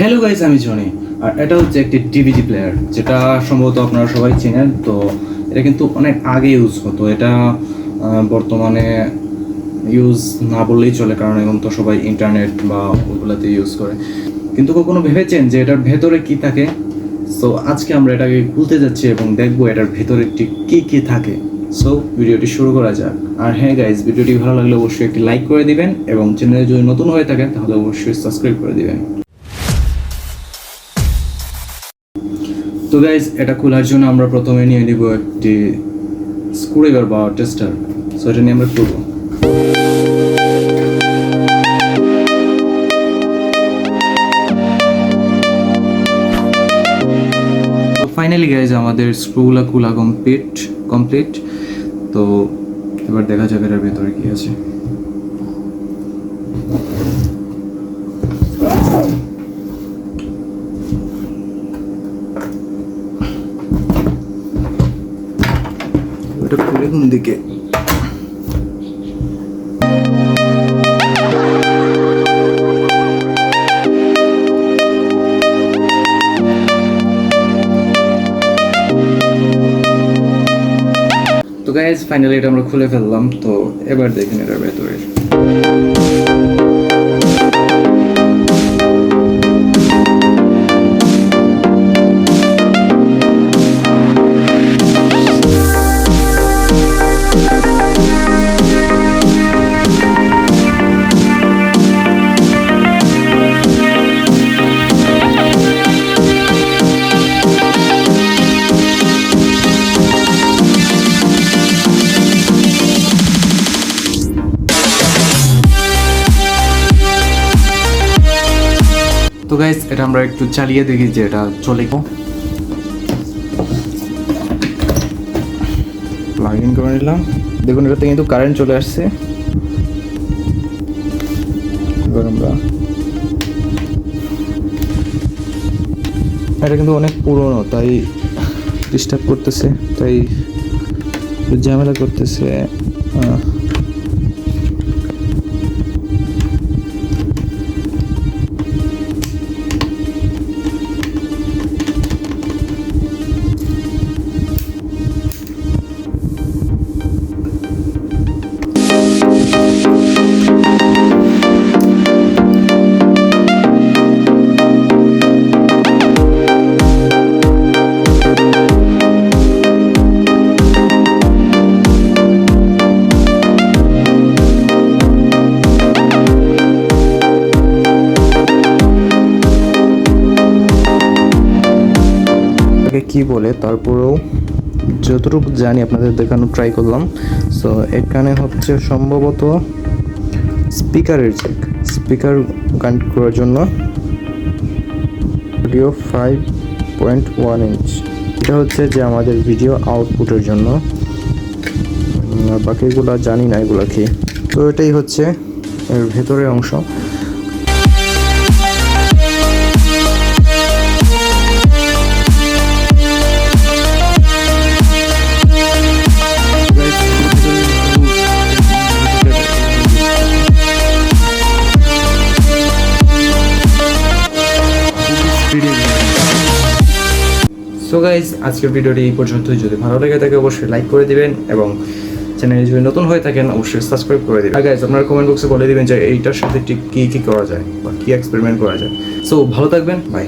Hello guys আমি Johnny আর এটা হচ্ছে একটি ডিভিডি প্লেয়ার যেটা সম্ভবত আপনারা সবাই চেনেন, তো এটা কিন্তু অনেক আগে ইউজ হতো। এটা বর্তমানে ইউজ না বললেই চলে, কারণ এখন তো সবাই ইন্টারনেট বা ওগুলোতে ইউজ করে। কিন্তু কখনো ভেবেছেন যে এটার ভেতরে কি থাকে? সো আজকে আমরা এটাকে খুলতে যাচ্ছি এবং দেখব এটার ভেতরে ঠিক কি কি থাকে। সো ভিডিওটি শুরু করা যাক। আর হ্যাঁ গাইজ ভিডিওটি ভালো লাগলে অবশ্যই একটি লাইক করে দিবেন এবং চ্যানেলে যদি নতুন হয়ে থাকেন, তাহলে অবশ্যই সাবস্ক্রাইব করে দিবেন। তো গাইজ এটা খোলার জন্য আমরা প্রথমে নিয়ে নিব একটি স্ক্রুড্রাইভার বা টেস্টার সো এটা নিয়ে আমরা করব। ফাইনালি গাইজ আমাদের স্ক্রুগুলো খোলা কমপ্লিট কমপ্লিট তো এবার দেখা যাবে এর ভেতরে কি আছে। দিকে। তো গাইজ ফাইনালি এটা আমরা খুলে ফেললাম তো এবার দেখেন এটার ভেতরে। তো গাইজ এটা আমরা একটু চালিয়ে দেখি যে এটা চলে প্লাগ ইন করে নিলাম। দেখুন, এটাতে কিন্তু কারেন্ট চলে আসছে। এবার আমরা এটা কিন্তু অনেক পুরনো, তাই ডিস্টার্ব করতেছে, তাই ঝামেলা করতেছে। আহ, কি বলে তারপরেও যতটুকু জানি আপনাদের দেখানো ট্রাই করলাম। সো এখানে হচ্ছে সম্ভবত স্পিকারের চেক স্পিকার কানেক্ট করার জন্য video five point one inch এটা হচ্ছে যে আমাদের ভিডিও আউটপুটের জন্য। বাকিগুলো জানি না এগুলো কি। তো এটাই হচ্ছে এর ভেতরের অংশ। সো গাইজ আজকের ভিডিওটি এই পর্যন্তই। যদি ভালো লেগে থাকে, অবশ্যই লাইক করে দিবেন এবং চ্যানেলে যদি নতুন হয়ে থাকেন, অবশ্যই সাবস্ক্রাইব করে দিবেন। আর গাইজ আপনার কমেন্ট বক্সে বলে দিবেন যে এইটার সাথে ঠিক কী কী করা যায় বা কী এক্সপেরিমেন্ট করা যায়। সো ভালো থাকবেন বাই